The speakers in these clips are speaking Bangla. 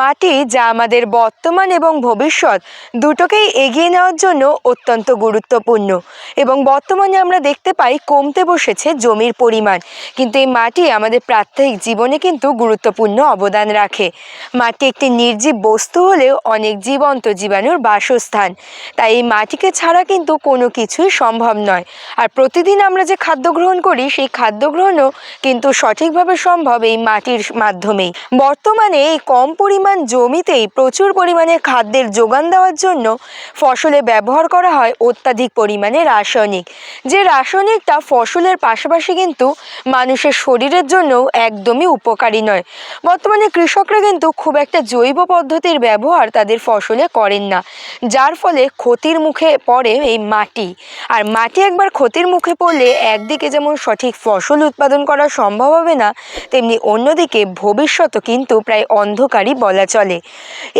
মাটি যা আমাদের বর্তমান এবং ভবিষ্যৎ দুটোকেই এগিয়ে নেওয়ার জন্য অত্যন্ত গুরুত্বপূর্ণ। এবং বর্তমানে আমরা দেখতে পাই কমতে বসেছে জমির পরিমাণ। কিন্তু এই মাটি আমাদের প্রাত্যহিক জীবনে কিন্তু গুরুত্বপূর্ণ অবদান রাখে। মাটি একটি নির্জীব বস্তু হলেও অনেক জীবন্ত জীবাণুর বাসস্থান। তাই এই মাটিকে ছাড়া কিন্তু কোনো কিছুই সম্ভব নয়। আর প্রতিদিন আমরা যে খাদ্য গ্রহণ করি, সেই খাদ্য গ্রহণও কিন্তু সঠিকভাবে সম্ভব এই মাটির মাধ্যমেই। বর্তমানে এই কম পরিমাণ জমিতেই প্রচুর পরিমাণে খাদ্যের যোগান দেওয়ার জন্য ফসলে ব্যবহার করা হয় অত্যাধিক পরিমাণে রাসায়নিক। যে রাসায়নিকটা ফসলের পাশাপাশি কিন্তু মানুষের শরীরের জন্যও একদমই উপকারী নয়। বর্তমানে কৃষকরা কিন্তু খুব একটা জৈব পদ্ধতির ব্যবহার তাদের ফসলে করেন না, যার ফলে ক্ষতির মুখে পড়ে এই মাটি। আর মাটি একবার ক্ষতির মুখে পড়লে একদিকে যেমন সঠিক ফসল উৎপাদন করা সম্ভব হবে না, তেমনি অন্যদিকে ভবিষ্যৎও কিন্তু প্রায় অন্ধকারই বলা চলে।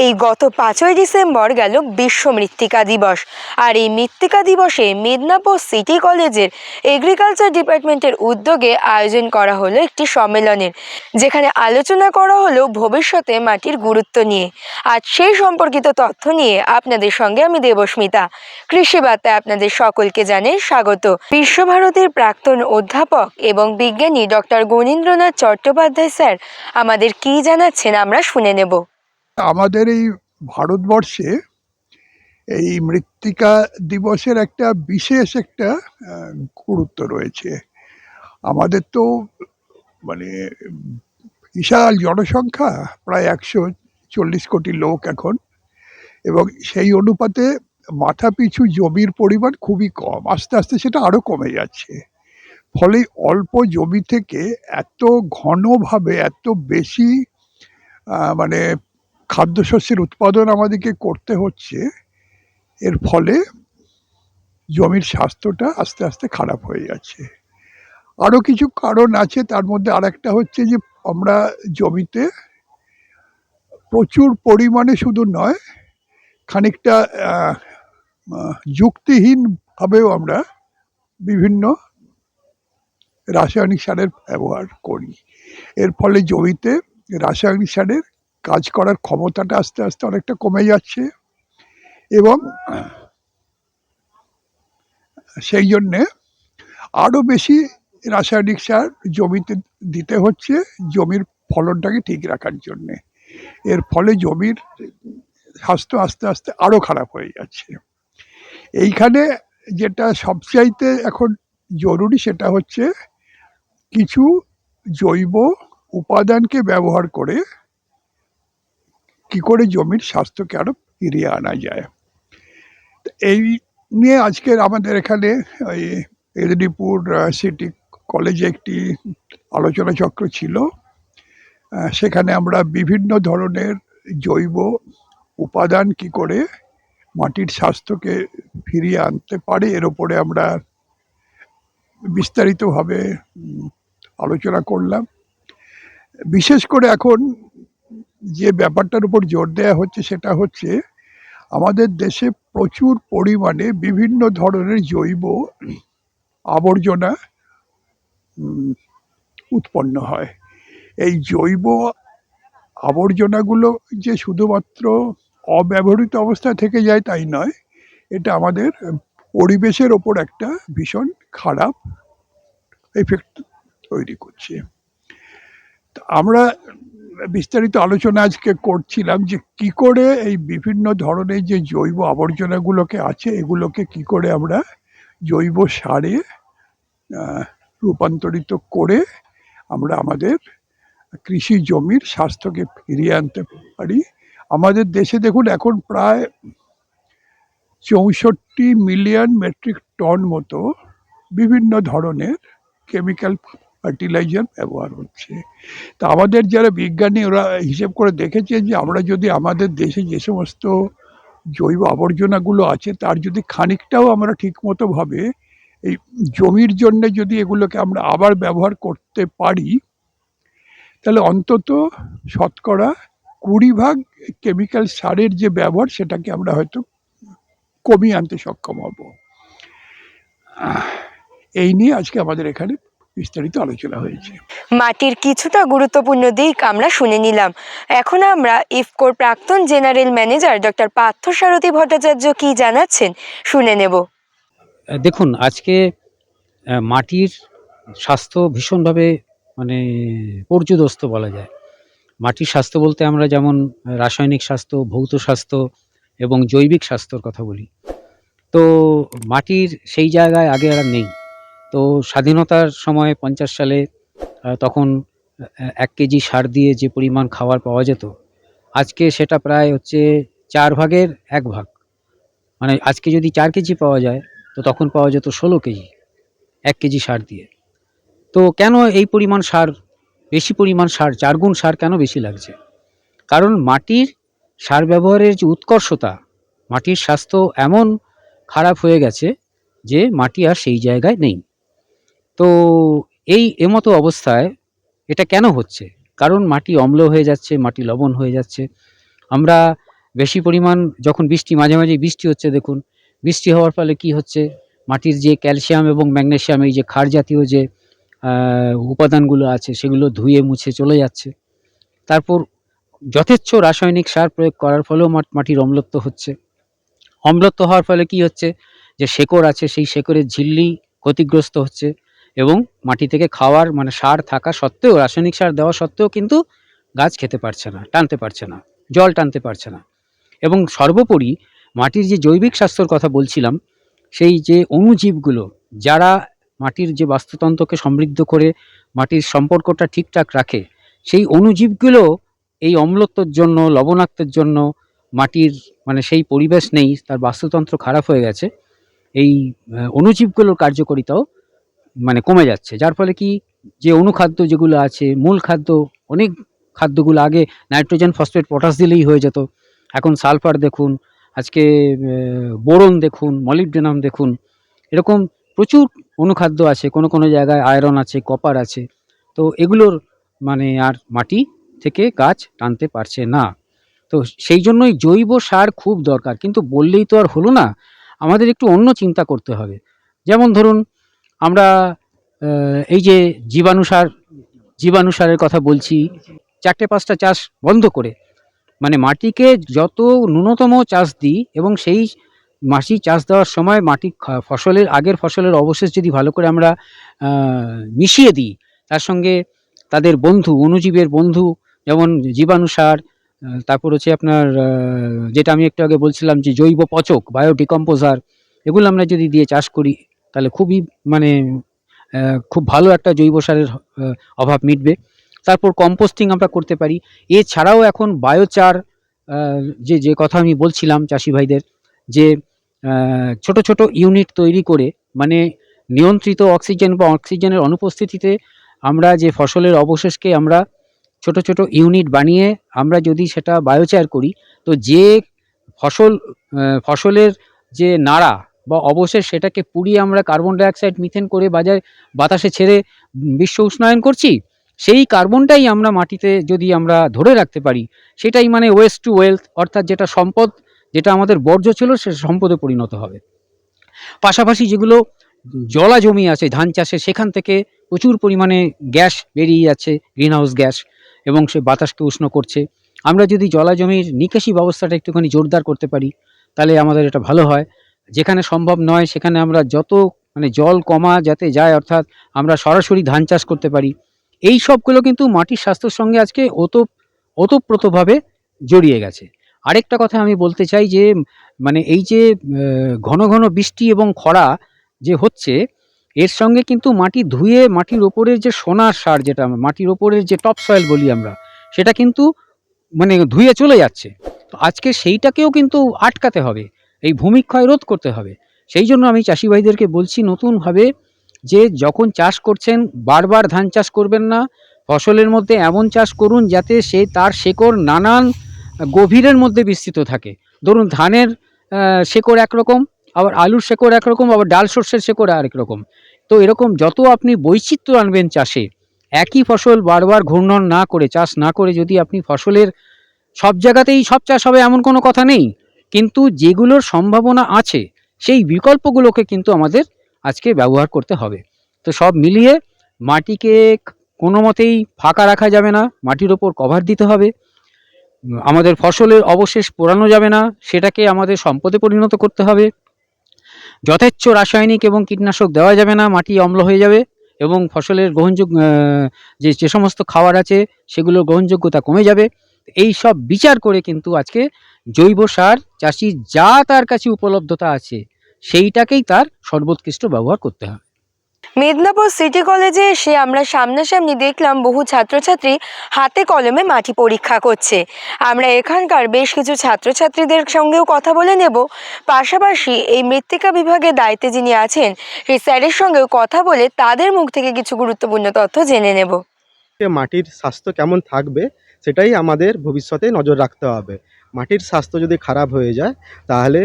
এই গত পাঁচই ডিসেম্বর গেল বিশ্ব মৃত্তিকা দিবস। আর এই মৃত্তিকা দিবসে মেদিনীপুর সিটি কলেজের এগ্রিকালচার ডিপার্টমেন্টের উদ্যোগে আয়োজন করা হলো একটি সম্মেলনের, যেখানে আলোচনা করা হলো ভবিষ্যতে মাটির গুরুত্ব নিয়ে। আজ সেই সম্পর্কিত তথ্য নিয়ে আপনাদের সঙ্গে আমি দেবস্মিতা। কৃষি বার্তায় আপনাদের সকলকে জানাই স্বাগত। বিশ্বভারতীর প্রাক্তন অধ্যাপক এবং বিজ্ঞানী ডক্টর গণীন্দ্রনাথ চট্টোপাধ্যায় স্যার, আমাদের কি জানাচ্ছেন আমরা শুনে নেব। আমাদের এই ভারতবর্ষে এই মৃত্তিকা দিবসের একটা বিশেষ একটা গুরুত্ব রয়েছে। আমাদের তো মানে বিশাল জনসংখ্যা, প্রায় একশো চল্লিশ কোটি লোক এখন। এবং সেই অনুপাতে মাথাপিছু জমির পরিমাণ খুবই কম। আস্তে আস্তে সেটা আরও কমে যাচ্ছে। ফলে অল্প জমি থেকে এত ঘনভাবে, এত বেশি মানে খাদ্যশস্যের উৎপাদন আমাদেরকে করতে হচ্ছে, এর ফলে জমির স্বাস্থ্যটা আস্তে আস্তে খারাপ হয়ে যাচ্ছে। আরও কিছু কারণ আছে, তার মধ্যে আরেকটা হচ্ছে যে, আমরা জমিতে প্রচুর পরিমাণে শুধু নয়, খানিকটা যুক্তিহীনভাবেও আমরা বিভিন্ন রাসায়নিক সারের ব্যবহার করি। এর ফলে জমিতে রাসায়নিক সারের কাজ করার ক্ষমতাটা আস্তে আস্তে অনেকটা কমে যাচ্ছে এবং সেই জন্যে আরও বেশি রাসায়নিক সার জমিতে দিতে হচ্ছে, জমির ফলনটাকে ঠিক রাখার জন্যে। এর ফলে জমির স্বাস্থ্য আস্তে আস্তে আরও খারাপ হয়ে যাচ্ছে। এইখানে যেটা সবচাইতে এখন জরুরি সেটা হচ্ছে কিছু জৈব উপাদানকে ব্যবহার করে কি করে জমির স্বাস্থ্যকে আরও ফিরিয়ে আনা যায়। এই নিয়ে আজকের আমাদের এখানে ওই মেদিনীপুর সিটি কলেজে একটি আলোচনা চক্র ছিল। সেখানে আমরা বিভিন্ন ধরনের জৈব উপাদান কি করে মাটির স্বাস্থ্যকে ফিরিয়ে আনতে পারে, এর ওপরে আমরা বিস্তারিতভাবে আলোচনা করলাম। বিশেষ করে এখন যে ব্যাপারটার উপর জোর দেওয়া হচ্ছে সেটা হচ্ছে, আমাদের দেশে প্রচুর পরিমাণে বিভিন্ন ধরনের জৈব আবর্জনা উৎপন্ন হয়। এই জৈব আবর্জনাগুলো যে শুধুমাত্র অব্যবহৃত অবস্থায় থেকে যায় তাই নয়, এটা আমাদের পরিবেশের ওপর একটা ভীষণ খারাপ এফেক্ট তৈরি করছে। আমরা বিস্তারিত আলোচনা আজকে করছিলাম যে কি করে এই বিভিন্ন ধরনের যে জৈব আবর্জনাগুলোকে আছে, এগুলোকে কি করে আমরা জৈব সারে রূপান্তরিত করে আমরা আমাদের কৃষি জমির স্বাস্থ্যকে ফিরিয়ে আনতে পারি। আমাদের দেশে দেখুন এখন প্রায় চৌষট্টি মিলিয়ন মেট্রিক টন মতো বিভিন্ন ধরনের কেমিক্যাল ফার্টিলাইজার ব্যবহার হচ্ছে। তা আমাদের যারা বিজ্ঞানী ওরা হিসেব করে দেখেছে যে আমরা যদি আমাদের দেশে যে সমস্ত জৈব আবর্জনাগুলো আছে, তার যদি খানিকটাও আমরা ঠিকমতো ভাবে এই জমির জন্য যদি এগুলোকে আমরা আবার ব্যবহার করতে পারি, তাহলে অন্তত শতকরা কুড়ি ভাগ কেমিক্যাল সারের যে ব্যবহার, সেটাকে আমরা হয়তো কমিয়ে আনতে সক্ষম হব। এই নিয়ে আজকে আমাদের এখানে বিস্তারিত আলোচনা হয়েছে। মাটির কিছুটা গুরুত্বপূর্ণ দিক আমরা শুনে নিলাম। এখন আমরা ইফকোর প্রাক্তন general manager doctor Partha Sarathi Bhattacharya কি জানাচ্ছেন শুনে নেব। দেখুন আজকে মাটির স্বাস্থ্য ভীষণভাবে মানে পর্যুদস্ত বলা যায়। মাটির স্বাস্থ্য বলতে আমরা যেমন রাসায়নিক স্বাস্থ্য ভৌত স্বাস্থ্য এবং জৈবিক স্বাস্থ্যর কথা বলি। তো মাটির সেই জায়গায় আগে আর নেই। তো স্বাধীনতার সময় পঞ্চাশ সালে তখন এক কেজি সার দিয়ে যে পরিমাণ খাবার পাওয়া যেত, আজকে সেটা প্রায় হচ্ছে চার ভাগের এক ভাগ। মানে আজকে যদি চার কেজি পাওয়া যায়, তো তখন পাওয়া যেত ষোলো কেজি, এক কেজি সার দিয়ে। তো কেন এই পরিমাণ সার, বেশি পরিমাণ সার, চার গুণ সার কেন বেশি লাগছে? কারণ মাটির সার ব্যবহারের যে উৎকর্ষতা, মাটির স্বাস্থ্য এমন খারাপ হয়ে গেছে যে মাটি আর সেই জায়গায় নেই। তো এই এমতো অবস্থায় এটা কেন হচ্ছে? কারণ মাটি অম্ল হয়ে যাচ্ছে, মাটি লবণ হয়ে যাচ্ছে। আমরা বেশি পরিমাণ যখন বৃষ্টি, মাঝে মাঝে বৃষ্টি হচ্ছে দেখুন, বৃষ্টি হওয়ার ফলে কি হচ্ছে? মাটির যে ক্যালসিয়াম এবং ম্যাগনেসিয়াম, এই যে ক্ষার জাতীয় যে উপাদানগুলো আছে, সেগুলো ধুয়ে মুছে চলে যাচ্ছে। তারপর যথেচ্ছ রাসায়নিক সার প্রয়োগ করার ফলেও মাটির অম্লত্ব হচ্ছে। অম্লত্ব হওয়ার ফলে কি হচ্ছে? যে শেকড় আছে, সেই শেকড়ের ঝিল্লি ক্ষতিগ্রস্ত হচ্ছে। এবং মাটি থেকে খাওয়ার মানে সার থাকা সত্ত্বেও, রাসায়নিক সার দেওয়া সত্ত্বেও কিন্তু গাছ খেতে পারছে না, টানতে পারছে না, জল টানতে পারছে না। এবং সর্বোপরি মাটির যে জৈবিক স্বাস্থ্যর কথা বলছিলাম, সেই যে অণুজীবগুলো, যারা মাটির যে বাস্তুতন্ত্রকে সমৃদ্ধ করে মাটির সম্পর্কটা ঠিকঠাক রাখে, সেই অণুজীবগুলো এই অম্লত্বর জন্য, লবণাক্তের জন্য মাটির মানে সেই পরিবেশ নেই, তার বাস্তুতন্ত্র খারাপ হয়ে গেছে। এই অণুজীবগুলোর কার্যকারিতাও মানে কমে যাচ্ছে। যার ফলে কি যে অনুখাদ্য যেগুলো আছে, মূল খাদ্য, অনেক খাদ্যগুলো আগে নাইট্রোজেন, ফসফেট, পটাশ দিলেই হয়ে যেত। এখন সালফার দেখুন, আজকে বোরন দেখুন মলিবডেনাম দেখুন, এরকম প্রচুর অনুখাদ্য আছে। কোনো কোনো জায়গায় আয়রন আছে কপার আছে। তো এগুলোর মানে আর মাটি থেকে গাছ টানতে পারছে না। তো সেই জন্যই জৈব সার খুব দরকার। কিন্তু বললেই তো আর হলো না। আমাদের একটু অন্য চিন্তা করতে হবে। যেমন ধরুন আমরা এই যে জীবাণুসার জীবাণুসারের কথা বলছি, চারটে পাঁচটা চাষ বন্ধ করে। মানে মাটিকে যত ন্যূনতম চাষ দিই এবং সেই মাটি চাষ দেওয়ার সময় মাটি ফসলের, আগের ফসলের অবশেষ যদি ভালো করে আমরা মিশিয়ে দিই, তার সঙ্গে তাদের বন্ধু, অণুজীবের বন্ধু, যেমন জীবাণু সার তারপর হচ্ছে আপনার যেটা আমি একটু আগে বলছিলাম যে জৈব পচক বায়োডিকম্পোজার এগুলো আমরা যদি দিয়ে চাষ করি তাহলে খুবই মানে খুব ভালো একটা জৈব সারের অভাব মিটবে। তারপর কম্পোস্টিং আমরা করতে পারি। এছাড়াও এখন বায়োচার যে যে কথা আমি বলছিলাম চাষি ভাইদের, যে ছোট ছোট ইউনিট তৈরি করে মানে নিয়ন্ত্রিত অক্সিজেন বা অক্সিজেনের অনুপস্থিতিতে আমরা যে ফসলের অবশেষকে আমরা ছোট ছোট ইউনিট বানিয়ে আমরা যদি সেটা বায়োচার করি, তো যে ফসল ফসলের যে নাড়া বা অবশেষ সেটাকে পুড়িয়ে আমরা কার্বন ডাইঅক্সাইড মিথেন করে বাজার, বাতাসে ছেড়ে বিশ্ব উষ্ণায়ন করছি, সেই কার্বনটাই আমরা মাটিতে যদি আমরা ধরে রাখতে পারি, সেটাই মানে ওয়েস্ট টু ওয়েলথ অর্থাৎ যেটা সম্পদ, যেটা আমাদের বর্জ্য ছিল সে সম্পদে পরিণত হবে। পাশাপাশি যেগুলো জলা জমি আছে, ধান চাষে, সেখান থেকে প্রচুর পরিমাণে গ্যাস বেরিয়ে যাচ্ছে গ্রিনহাউস গ্যাস এবং সে বাতাসকে উষ্ণ করছে। আমরা যদি জলা জমির নিকাশি ব্যবস্থাটা একটুখানি জোরদার করতে পারি, তাহলে আমাদের এটা ভালো হয়। যেখানে সম্ভব নয়, সেখানে আমরা যত মানে জল কমা যাতে যায়, অর্থাৎ আমরা সরাসরি ধান চাষ করতে পারি। এই সবগুলো কিন্তু মাটির স্বাস্থ্যের সঙ্গে আজকে ওতপ ওতপ্রোতভাবে জড়িয়ে গেছে। আরেকটা কথা আমি বলতে চাই যে মানে এই যে ঘন ঘন বৃষ্টি এবং খরা যে হচ্ছে, এর সঙ্গে কিন্তু মাটি ধুয়ে, মাটির ওপরের যে সোনার সার যেটা মাটির ওপরের যে টপ সয়েল বলি আমরা, সেটা কিন্তু মানে ধুয়ে চলে যাচ্ছে। তো আজকে সেইটাকেও কিন্তু আটকাতে হবে। এই ভূমিক্ষয় রোধ করতে হবে। সেই জন্য আমি চাষি ভাইদেরকে বলছি, নতুনভাবে যে যখন চাষ করছেন, বারবার ধান চাষ করবেন না। ফসলের মধ্যে এমন চাষ করুন যাতে সে তার শেকড় নানান গভীরের মধ্যে বিস্তৃত থাকে। ধরুন, ধানের শেকড় একরকম, আবার আলুর শেকড় একরকম, আবার ডাল শস্যের শেকড় আরেক রকম তো এরকম যত আপনি বৈচিত্র্য আনবেন চাষে, একই ফসল বারবার ঘূর্ণন না করে, চাষ না করে যদি আপনি ফসলের সব জায়গাতেই সব চাষ হবে এমন কোনো কথা নেই। কিন্তু যেগুলোর সম্ভাবনা আছে, সেই বিকল্পগুলোকে কিন্তু আমাদের আজকে ব্যবহার করতে হবে। তো সব মিলিয়ে মাটিকে কোনো মতেই ফাঁকা রাখা যাবে না, মাটির ওপর কভার দিতে হবে। আমাদের ফসলের অবশেষ পোড়ানো যাবে না, সেটাকে আমাদের সম্পদে পরিণত করতে হবে। যথেচ্ছ রাসায়নিক এবং কীটনাশক দেওয়া যাবে না, মাটি অম্ল হয়ে যাবে এবং ফসলের গ্রহণযোগ্য যে যে সমস্ত খাবার আছে, সেগুলোর গ্রহণযোগ্যতা কমে যাবে। এই সব বিচার করে কিন্তু আজকে জৈব সার চাষি যা তার কাছে উপলব্ধতা আছে সেইটাকেই তার সর্বোৎকৃষ্ট ব্যবহার করতে হবে। মেদিনীপুর সিটি কলেজে এসে আমরা সামনাসামনি দেখলাম বহু ছাত্রছাত্রী হাতে কলমে মাটি পরীক্ষা করছে। আমরা এখানকার বেশ কিছু ছাত্রছাত্রীদের সঙ্গেও কথা বলে নেব। পাশাপাশি এই মৃত্তিকা বিভাগের দায়িত্বে যিনি আছেন সেই স্যারের সঙ্গেও কথা বলে তাদের মুখ থেকে কিছু গুরুত্বপূর্ণ তথ্য জেনে নেব। যে মাটির স্বাস্থ্য কেমন থাকবে সেটাই আমাদের ভবিষ্যতে নজর রাখতে হবে। মাটির স্বাস্থ্য যদি খারাপ হয়ে যায়, তাহলে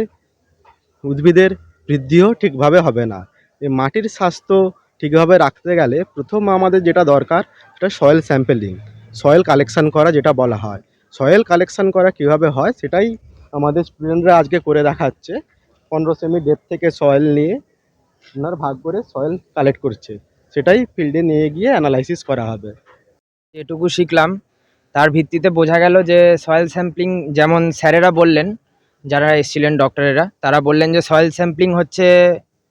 উদ্ভিদের বৃদ্ধিও ঠিকভাবে হবে না। এই মাটির স্বাস্থ্য ঠিকভাবে রাখতে গেলে প্রথম আমাদের যেটা দরকার, সেটা সয়েল স্যাম্পেলিং সয়েল কালেকশান করা যেটা বলা হয়। সয়েল কালেকশান করা কীভাবে হয়, সেটাই আমাদের স্টুডেন্টরা আজকে করে দেখাচ্ছে। পনেরো সেমি ডেপ থেকে সয়েল নিয়ে আপনার ভাগ করে সয়েল কালেক্ট করছে। সেটাই ফিল্ডে নিয়ে গিয়ে অ্যানালাইসিস করা হবে। এটুকু শিখলাম। তার ভিত্তিতে বোঝা গেল যে সয়েল স্যাম্পলিং যেমন স্যারেরা বললেন, যারা এসেছিলেন ডক্টরেরা তারা বললেন যে সয়েল স্যাম্পলিং হচ্ছে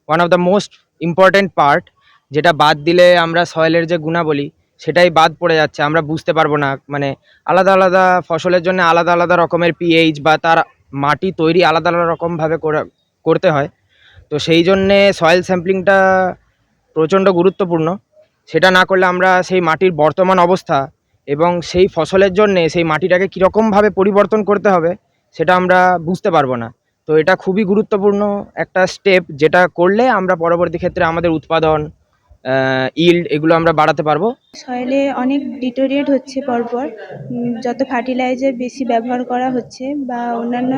one of the most important part যেটা বাদ দিলে আমরা সয়েলের যে গুণাবলী সেটাই বাদ পড়ে যাচ্ছে। আমরা বুঝতে পারব না মানে আলাদা আলাদা ফসলের জন্য আলাদা আলাদা রকমের পিএইচ বা তার মাটি তৈরি আলাদা আলাদা রকমভাবে করা, করতে হয়। তো সেই জন্যে সয়েল স্যাম্পলিংটা প্রচণ্ড গুরুত্বপূর্ণ। সেটা না করলে আমরা সেই মাটির বর্তমান অবস্থা এবং সেই ফসলের জন্যে সেই মাটিটাকে কীরকমভাবে পরিবর্তন করতে হবে, সেটা আমরা বুঝতে পারব না। তো এটা খুবই গুরুত্বপূর্ণ একটা স্টেপ যেটা করলে আমরা পরবর্তী ক্ষেত্রে আমাদের উৎপাদন ইল্ড এগুলো আমরা বাড়াতে পারব। সয়েলে অনেক ডিটোরিয়েট হচ্ছে পরপর। যত ফার্টিলাইজার বেশি ব্যবহার করা হচ্ছে বা অন্যান্য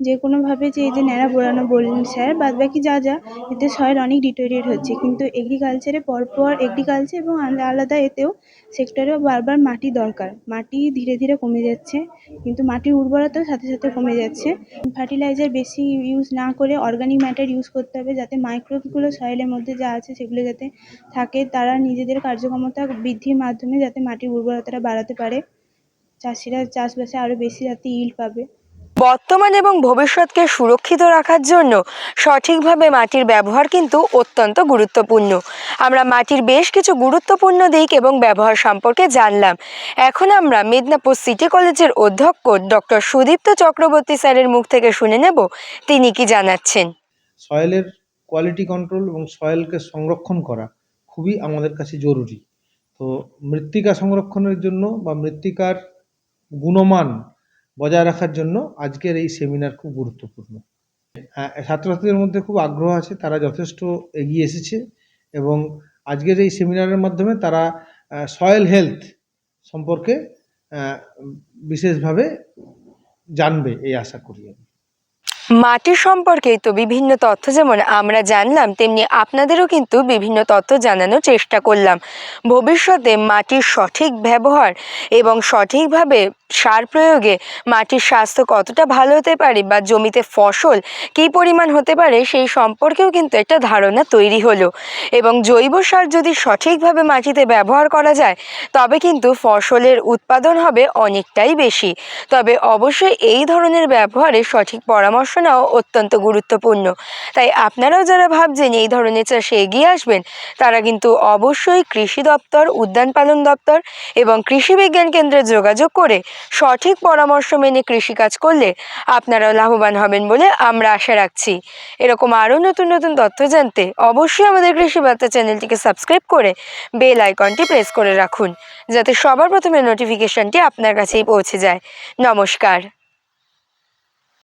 যে কোনোভাবে যে এই যে ন্যাড়া বোড়ানো বললেন স্যার, বাদ বাকি যা যা, এতে সয়েল অনেক ডিটোরিয়েট হচ্ছে। কিন্তু এগ্রিকালচারে পরপর এগ্রিকালচার এবং আলা- আলাদা এতেও সেক্টরেও বারবার মাটি দরকার। মাটি ধীরে ধীরে কমে যাচ্ছে, কিন্তু মাটির উর্বরতাও সাথে সাথে কমে যাচ্ছে। ফার্টিলাইজার বেশি ইউজ না করে অর্গানিক ম্যাটার ইউজ করতে হবে যাতে মাইক্রোবগুলো সয়েলের মধ্যে যা আছে সেগুলো যাতে থাকে তারা নিজেদের কার্যক্ষমতা বৃদ্ধির মাধ্যমে যাতে মাটির উর্বরতাটা বাড়াতে পারে। চাষিরা চাষবাসে আরও বেশি যাতে ইল্ড পাবে। বর্তমান এবং ভবিষ্যৎকে সুরক্ষিত রাখার জন্য সঠিকভাবে মাটির ব্যবহার কিন্তু অত্যন্ত গুরুত্বপূর্ণ। আমরা মাটির বেশ কিছু গুরুত্বপূর্ণ দিক এবং ব্যবহার সম্পর্কে জানলাম। এখন আমরা মেদিনীপুর সিটি কলেজের অধ্যক্ষ ডক্টর সুদীপ্ত চক্রবর্তী স্যারের মুখ থেকে শুনে নেব তিনি কি জানাচ্ছেন। সয়েলের কোয়ালিটি কন্ট্রোল এবং সয়েলকে সংরক্ষণ করা। খুবই আমাদের কাছে জরুরি। তো মৃত্তিকা সংরক্ষণের জন্য বা মৃত্তিকার গুণমান বজায় রাখার জন্য আজকের এই সেমিনার খুব গুরুত্বপূর্ণ। ছাত্রছাত্রীদের মধ্যে খুব আগ্রহ আছে, তারা যথেষ্ট এগিয়ে এসেছে এবং আজকের এই সেমিনারের মাধ্যমে তারা সয়েল হেলথ সম্পর্কে বিশেষভাবে জানবে, এই আশা করি আমি। মাটি সম্পর্কেই তো বিভিন্ন তথ্য যেমন আমরা জানলাম, তেমনি আপনাদেরও কিন্তু বিভিন্ন তথ্য জানানোর চেষ্টা করলাম। ভবিষ্যতে মাটির সঠিক ব্যবহার এবং সঠিকভাবে সার প্রয়োগে মাটির স্বাস্থ্য কতটা ভালো হতে পারে বা জমিতে ফসল কী পরিমাণ হতে পারে, সেই সম্পর্কেও কিন্তু একটা ধারণা তৈরি হলো। এবং জৈব সার যদি সঠিকভাবে মাটিতে ব্যবহার করা যায়, তবে কিন্তু ফসলের উৎপাদন হবে অনেকটাই বেশি। তবে অবশ্যই এই ধরনের ব্যবহারে সঠিক পরামর্শ নেওয়া অত্যন্ত গুরুত্বপূর্ণ। তাই আপনারাও যারা ভাবছেন এই ধরনের চাষে এগিয়ে আসবেন, তারা কিন্তু অবশ্যই কৃষি দপ্তর, উদ্যান পালন দপ্তর এবং কৃষি বিজ্ঞান কেন্দ্রে যোগাযোগ করে সঠিক পরামর্শ মেনে কৃষিকাজ করলে আপনারাও লাভবান হবেন বলে আমরা আশা রাখছি। এরকম আরও নতুন নতুন তথ্য জানতে অবশ্যই আমাদের কৃষি বার্তা চ্যানেলটিকে সাবস্ক্রাইব করে বেল আইকনটি প্রেস করে রাখুন, যাতে সবার প্রথমে নোটিফিকেশনটি আপনার কাছেই পৌঁছে যায়। নমস্কার।